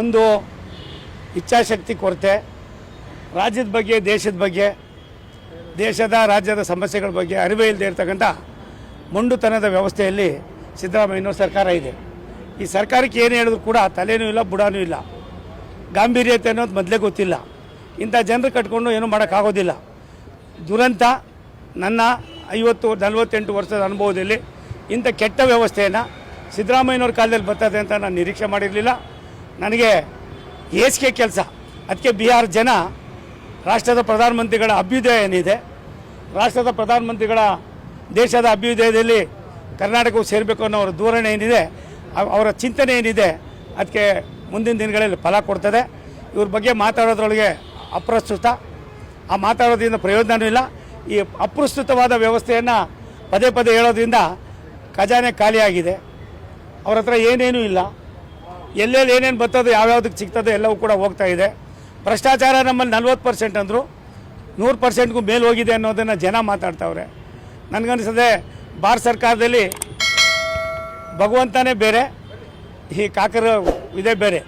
ಒಂದು ಇಚ್ಛಾಶಕ್ತಿ ಕೊರತೆ. ರಾಜ್ಯದ ಬಗ್ಗೆ, ದೇಶದ ಬಗ್ಗೆ, ದೇಶದ, ರಾಜ್ಯದ ಸಮಸ್ಯೆಗಳ ಬಗ್ಗೆ ಅರಿವೇ ಇಲ್ಲದೆ ಇರ್ತಕ್ಕಂಥ ಮೊಂಡುತನದ ವ್ಯವಸ್ಥೆಯಲ್ಲಿ ಸಿದ್ದರಾಮಯ್ಯನವ್ರ ಸರ್ಕಾರ ಇದೆ. ಈ ಸರ್ಕಾರಕ್ಕೆ ಏನು ಹೇಳಿದ್ರು ಕೂಡ ತಲೆನೂ ಇಲ್ಲ, ಬುಡನೂ ಇಲ್ಲ. ಗಾಂಭೀರ್ಯತೆ ಅನ್ನೋದು ಮೊದಲೇ ಗೊತ್ತಿಲ್ಲ. ಇಂಥ ಜನರು ಕಟ್ಕೊಂಡು ಏನೂ ಮಾಡೋಕ್ಕಾಗೋದಿಲ್ಲ. ದುರಂತ ನನ್ನ ಐವತ್ತು, ನಲವತ್ತೆಂಟು ವರ್ಷದ ಅನುಭವದಲ್ಲಿ ಇಂಥ ಕೆಟ್ಟ ವ್ಯವಸ್ಥೆಯನ್ನು ಸಿದ್ದರಾಮಯ್ಯನವ್ರ ಕಾಲದಲ್ಲಿ ಬರ್ತದೆ ಅಂತ ನಾನು ನಿರೀಕ್ಷೆ ಮಾಡಿರಲಿಲ್ಲ. ನನಗೆ ಏಸಿಗೆ ಕೆಲಸ. ಅದಕ್ಕೆ ಬಿಹಾರ ಜನ ರಾಷ್ಟ್ರದ ಪ್ರಧಾನಮಂತ್ರಿಗಳ ಅಭ್ಯುದಯ ಏನಿದೆ ರಾಷ್ಟ್ರದ ಪ್ರಧಾನಮಂತ್ರಿಗಳ ದೇಶದ ಅಭ್ಯುದಯದಲ್ಲಿ ಕರ್ನಾಟಕವು ಸೇರಬೇಕು ಅನ್ನೋ ಅವರ ಧೋರಣೆ ಏನಿದೆ, ಅವ್- ಅವರ ಚಿಂತನೆ ಏನಿದೆ, ಅದಕ್ಕೆ ಮುಂದಿನ ದಿನಗಳಲ್ಲಿ ಫಲ ಕೊಡ್ತದೆ. ಇವ್ರ ಬಗ್ಗೆ ಮಾತಾಡೋದ್ರೊಳಗೆ ಅಪ್ರಸ್ತುತ. ಆ ಮಾತಾಡೋದ್ರಿಂದ ಪ್ರಯೋಜನವೂ ಇಲ್ಲ. ಈ ಅಪ್ರಸ್ತುತವಾದ ವ್ಯವಸ್ಥೆಯನ್ನು ಪದೇ ಪದೇ ಹೇಳೋದ್ರಿಂದ ಖಜಾನೆ ಖಾಲಿಯಾಗಿದೆ. ಅವ್ರ ಹತ್ರ ಏನೇನೂ ಇಲ್ಲ. ಎಲ್ಲೆಲ್ಲಿ ಏನೇನು ಬರ್ತದೆ ಯಾವ್ಯಾವ್ದಕ್ಕೆ ಸಿಗ್ತದೆ ಎಲ್ಲವೂ ಕೂಡ ಹೋಗ್ತಾ ಇದೆ. ಭ್ರಷ್ಟಾಚಾರ ನಮ್ಮಲ್ಲಿ ನಲ್ವತ್ತು ಪರ್ಸೆಂಟ್ ಅಂದರು. ನೂರು ಪರ್ಸೆಂಟ್ಗೂ ಮೇಲೆ ಹೋಗಿದೆ ಅನ್ನೋದನ್ನು ಜನ ಮಾತಾಡ್ತಾವ್ರೆ. ನನಗನ್ನಿಸದೆ ಭಾರತ ಸರ್ಕಾರದಲ್ಲಿ ಭಗವಂತನೇ ಬೇರೆ, ಈ ಕಾಕರ ಇದೇ ಬೇರೆ.